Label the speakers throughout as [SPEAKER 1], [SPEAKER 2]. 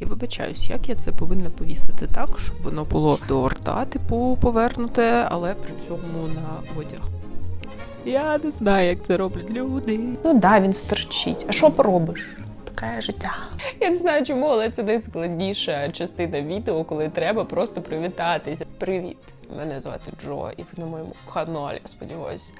[SPEAKER 1] Я вибачаюсь, як я це повинна повісити так, щоб воно було до рта, типу, повернуте, але при цьому на одяг. Я не знаю, як це роблять люди.
[SPEAKER 2] Ну да, він стерчить. А що поробиш? Таке життя. Я не знаю чому, але це найскладніша частина відео, коли треба просто привітатися. Привіт! Мене звати Джо, і ви на моєму каналі. Сподіваюсь,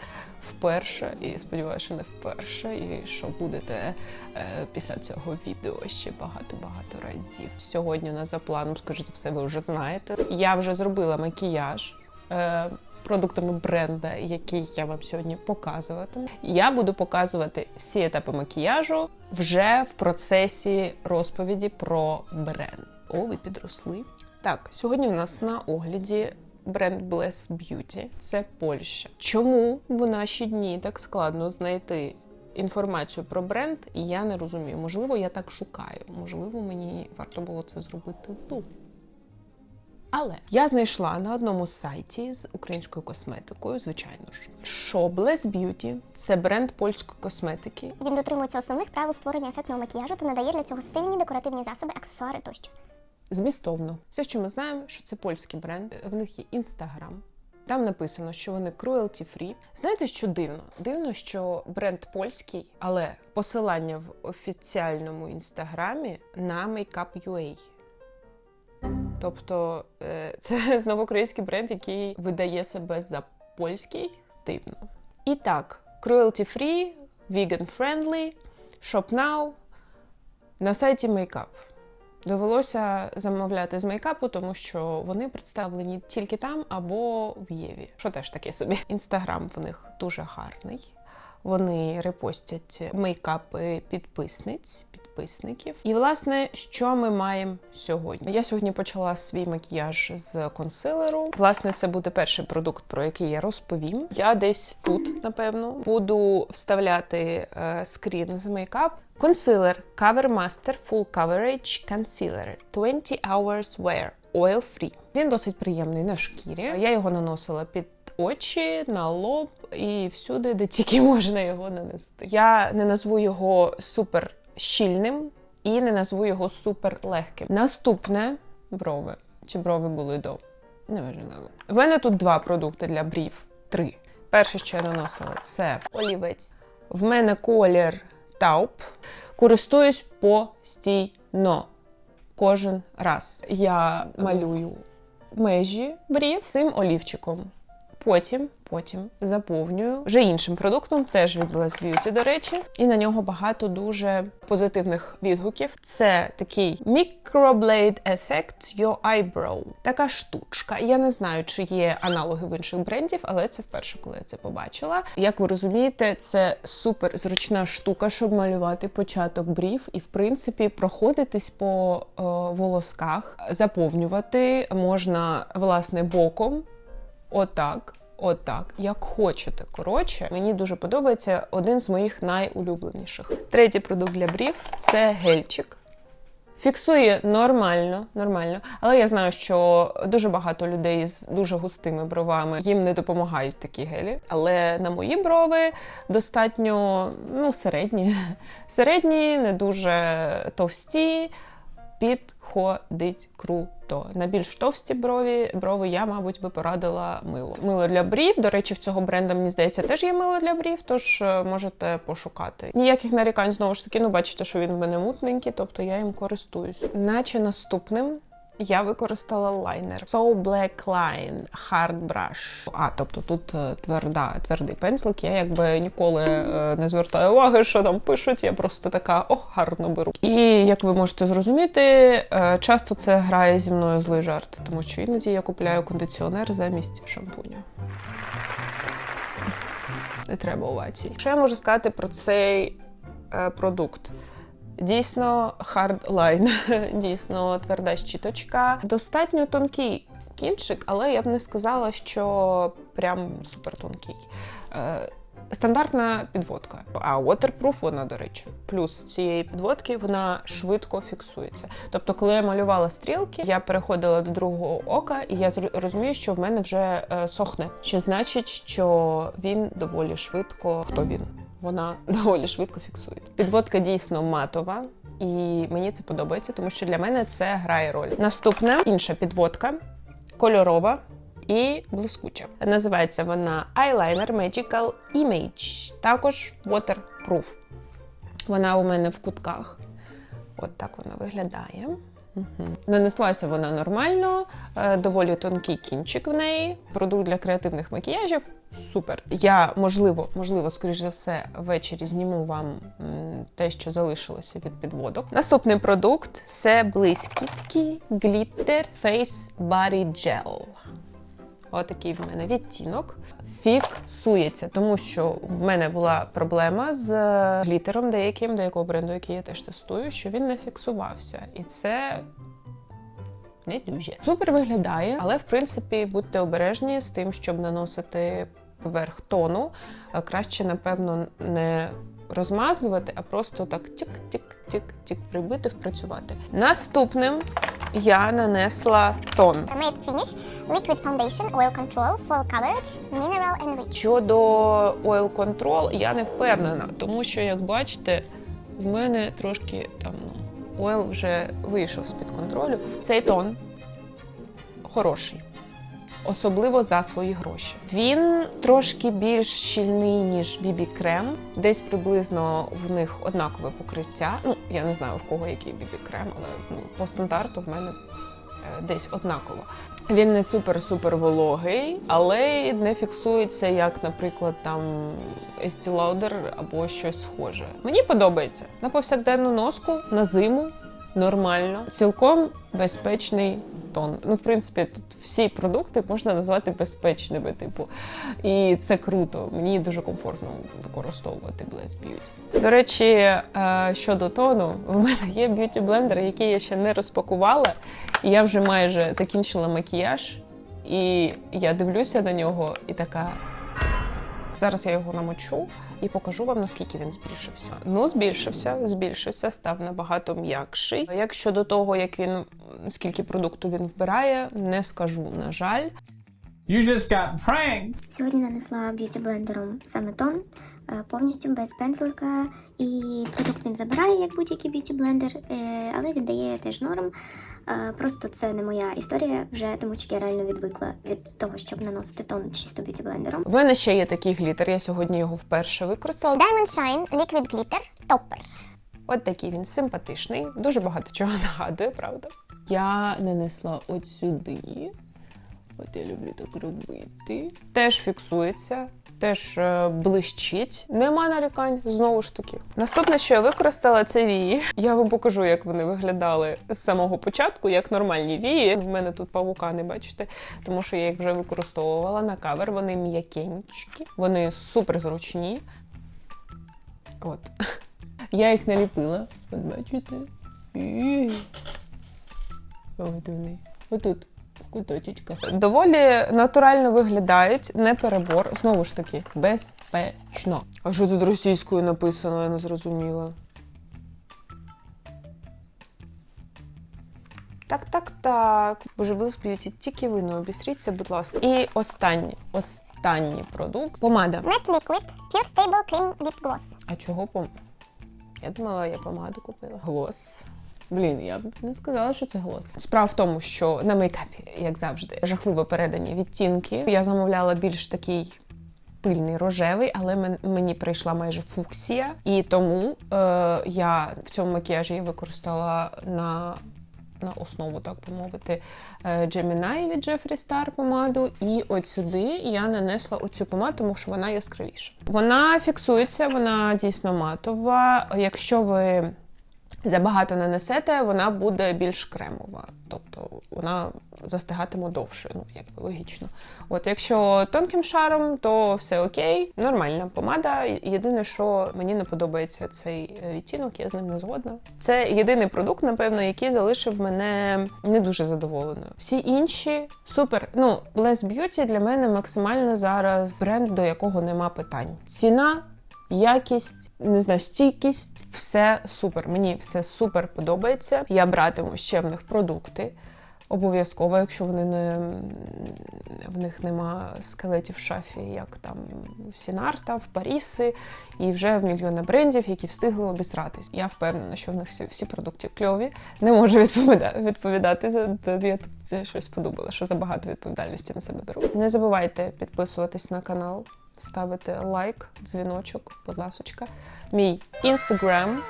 [SPEAKER 2] вперше. І сподіваюся, що не вперше, і що будете е, після цього відео ще багато-багато разів. Сьогодні у нас за планом, скоріше за все, ви вже знаєте. Я вже зробила макіяж. Е, Продуктами бренда, який я вам сьогодні показуватиму. Я буду показувати всі етапи макіяжу вже в процесі розповіді про бренд. О, ви підросли. Так, сьогодні у нас на огляді бренд Bless Beauty. Це Польща. Чому в наші дні так складно знайти інформацію про бренд? Я не розумію. Можливо, я так шукаю. Можливо, мені варто було це зробити тут. Але я знайшла на одному сайті з українською косметикою, звичайно ж, що Bless Beauty – це бренд польської косметики.
[SPEAKER 3] Він дотримується основних правил створення ефектного макіяжу та надає для цього стильні декоративні засоби, аксесуари тощо.
[SPEAKER 2] Змістовно, все, що ми знаємо, що це польський бренд. В них є інстаграм. Там написано, що вони cruelty free. Знаєте, що дивно? Дивно, що бренд польський, але посилання в офіціальному інстаграмі на Makeup.ua. Тобто е, це знову український бренд, який видає себе за польський. Дивно. І так, cruelty free, vegan friendly, shop now на сайті Makeup. Довелося замовляти з мейкапу, тому що вони представлені тільки там або в Єві, що теж таке собі. Інстаграм в них дуже гарний. Вони репостять мейкапи підписниць, підписників. І власне, що ми маємо сьогодні? Я сьогодні почала свій макіяж з консилеру. Власне, це буде перший продукт, про який я розповім. Я десь тут, напевно, буду вставляти е, скрін з мейкап. Консилер Cover Master Full Coverage Concealer 20 Hours Wear Oil Free. Він досить приємний на шкірі. Я його наносила під очі, на лоб і всюди, де тільки можна його нанести. Я не назву його супер щільним і не назву його супер легким. Наступне брови. Чи брови були до? Неважливо. В мене тут два продукти для брів. Три. Перше, що я наносила, це олівець. В мене колір тауп. Користуюсь постійно. Кожен раз я малюю межі брів цим олівчиком. Потім, потім заповнюю вже іншим продуктом, теж від Bless Beauty, до речі, і на нього багато дуже позитивних відгуків. Це такий Microblade Effect Your Eyebrow. Така штучка. Я не знаю, чи є аналоги в інших брендів, але це вперше, коли я це побачила. Як ви розумієте, це супер зручна штука, щоб малювати початок брів, і в принципі проходитись по е, волосках, заповнювати можна власне боком. Отак, отак, як хочете. Коротше, мені дуже подобається один з моїх найулюбленіших. Третій продукт для брів це гельчик. Фіксує нормально, нормально, але я знаю, що дуже багато людей з дуже густими бровами їм не допомагають такі гелі. Але на мої брови достатньо ну, середні. Середні, не дуже товсті, підходить круто. На більш товсті брові брови я, мабуть, би порадила мило. Мило для брів. До речі, в цього бренда, мені здається, теж є мило для брів, тож е, можете пошукати. Ніяких нарікань знову ж таки, ну бачите, що він в мене мутненький, тобто я їм користуюсь. Наче наступним. Я використала лайнер So Black Line Hard Brush. А, тобто тут е, тверда, твердий пензлик. Я якби ніколи е, не звертаю уваги, що там пишуть. Я просто така о, гарно беру. І як ви можете зрозуміти, е, часто це грає зі мною злий жарт, тому що іноді я купляю кондиціонер замість шампуня. Не треба овацій. Що я можу сказати про цей продукт? Дійсно, хардлайн, дійсно тверда щіточка. Достатньо тонкий кінчик, але я б не сказала, що прям супертонкий. Е, Стандартна підводка, а waterproof вона, до речі, плюс цієї підводки вона швидко фіксується. Тобто, коли я малювала стрілки, я переходила до другого ока, і я розумію, що в мене вже е, сохне. Що значить, що він доволі швидко. Хто він? Вона доволі швидко фіксується. Підводка дійсно матова. і мені це подобається, тому що для мене це грає роль. Наступне інша підводка, кольорова і блискуча. Називається вона Eyeliner Magical Image, також waterproof. Вона у мене в кутках. От так вона виглядає. Угу. Нанеслася вона нормально, е, доволі тонкий кінчик в неї. Продукт для креативних макіяжів. Супер. Я, можливо, можливо, скоріш за все, ввечері зніму вам те, що залишилося від підводок. Наступний продукт це блискітки Glitter Face Body Gel. Отакий в мене відтінок. Фіксується, тому що в мене була проблема з глітером деяким, деякого бренду, який я теж тестую, що він не фіксувався. І це. Не дуже. Супер виглядає, але в принципі будьте обережні з тим, щоб наносити поверх тону. Е, Краще, напевно, не розмазувати, а просто так тік-тік-тік-тік прибити, впрацювати. Наступним я нанесла тон.
[SPEAKER 3] Matte Finish Liquid Foundation Oil Control Full Coverage Mineral Enriched.
[SPEAKER 2] Щодо Oil Control я не впевнена, тому що, як бачите, в мене трошки там ну, ойл вже вийшов з-під контролю. Цей тон хороший. Особливо за свої гроші. Він трошки більш щільний, ніж BB крем. Десь приблизно в них однакове покриття. Ну, я не знаю в кого який BB крем, але ну, по стандарту в мене е, десь однаково. Він не супер-супер вологий, але не фіксується, як, наприклад, там Estee Lauder або щось схоже. Мені подобається на повсякденну носку, на зиму. Нормально, цілком безпечний тон. Ну, в принципі, тут всі продукти можна назвати безпечними, типу, і це круто. Мені дуже комфортно використовувати Bless Beauty. До речі, е, щодо тону, в мене є б'юті блендер, який я ще не розпакувала, і я вже майже закінчила макіяж, і я дивлюся на нього і така. Зараз я його намочу і покажу вам, наскільки він збільшився. Ну, збільшився, збільшився, став набагато м'якший. Як щодо того, як він скільки продукту він вбирає, не скажу, на жаль.
[SPEAKER 4] You just got pranked.
[SPEAKER 3] Сьогодні нанесла б'юті блендером саме тон, повністю без пензлика. І продукт він забирає, як будь-який б'юті блендер, е, але віддає теж норм. Е, Просто це не моя історія, вже тому що я реально відвикла від того, щоб наносити тон чисто б'юті блендером.
[SPEAKER 2] В мене ще є такий глітер, я сьогодні його вперше використала.
[SPEAKER 3] Diamond Shine Liquid Glitter Topper.
[SPEAKER 2] От такий він симпатичний, дуже багато чого нагадує, правда? Я нанесла от сюди. От я люблю так робити. Теж фіксується, теж е, блищить. Нема нарікань, знову ж таки. Наступне, що я використала, це вії. Я вам покажу, як вони виглядали з самого початку, як нормальні вії. В мене тут павука не бачите, тому що я їх вже використовувала на кавер. Вони м'якенькі, вони супер зручні. От. Я їх наліпила. От бачите? От вони. Отут. В Куточечках. Доволі натурально виглядають, не перебор. Знову ж таки, безпечно. А що тут російською написано, я не зрозуміла. Так, так, так. Боже, Bliss Beauty, тільки ви не обістріться, будь ласка. І останній, останній продукт. Помада.
[SPEAKER 3] Matte Liquid Pure Stable Cream Lip Gloss.
[SPEAKER 2] А чого пом... Я думала, я помаду купила. Глос. Блін, я б не сказала, що це глос. Справа в тому, що на мейкапі, як завжди, жахливо передані відтінки. Я замовляла більш такий. Пильний рожевий, але мені прийшла майже фуксія, і тому е, я в цьому макіяжі використала на, на основу, так би мовити, е, Gemini від Jeffree Star помаду. І от сюди я нанесла оцю помаду, тому що вона яскравіша. Вона фіксується, вона дійсно матова. Якщо ви забагато нанесете, вона буде більш кремова. Тобто вона застигатиме довше, ну якби логічно. От якщо тонким шаром, то все окей, нормальна помада. Єдине, що мені не подобається цей е, відтінок, я з ним не згодна. Це єдиний продукт, напевно, який залишив мене не дуже задоволеною. Всі інші супер. Ну, Less Beauty для мене максимально зараз бренд, до якого нема питань. Ціна. Якість, не знаю, стійкість, все супер. Мені все супер подобається. Я братиму ще в них продукти. Обов'язково, якщо вони не в них нема скелетів в шафі, як там в Сінарта, в Паріси, і вже в мільйона брендів, які встигли обісратись. Я впевнена, що в них всі, всі продукти кльові. Не можу відповідати, відповідати за- я тут щось подумала, що забагато відповідальності на себе беру. Не забувайте підписуватись на канал, ставити лайк, дзвіночок, будь ласочка. Мій інстаграм.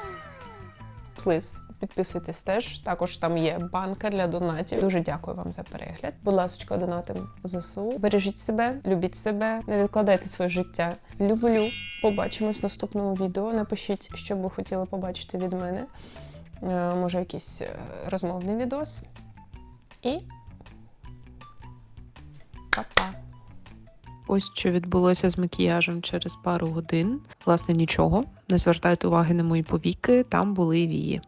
[SPEAKER 2] Please, підписуйтесь теж. Також там є банка для донатів. Дуже дякую вам за перегляд. Будь ласка, донатим ЗСУ. Бережіть себе, любіть себе, не відкладайте своє життя. Люблю. Побачимось в наступному відео. Напишіть, що б ви хотіли побачити від мене. Е, Може, якийсь е, розмовний відос. І
[SPEAKER 1] Ось що відбулося з макіяжем через пару годин. Власне, нічого. Не звертайте уваги на мої повіки, там були вії.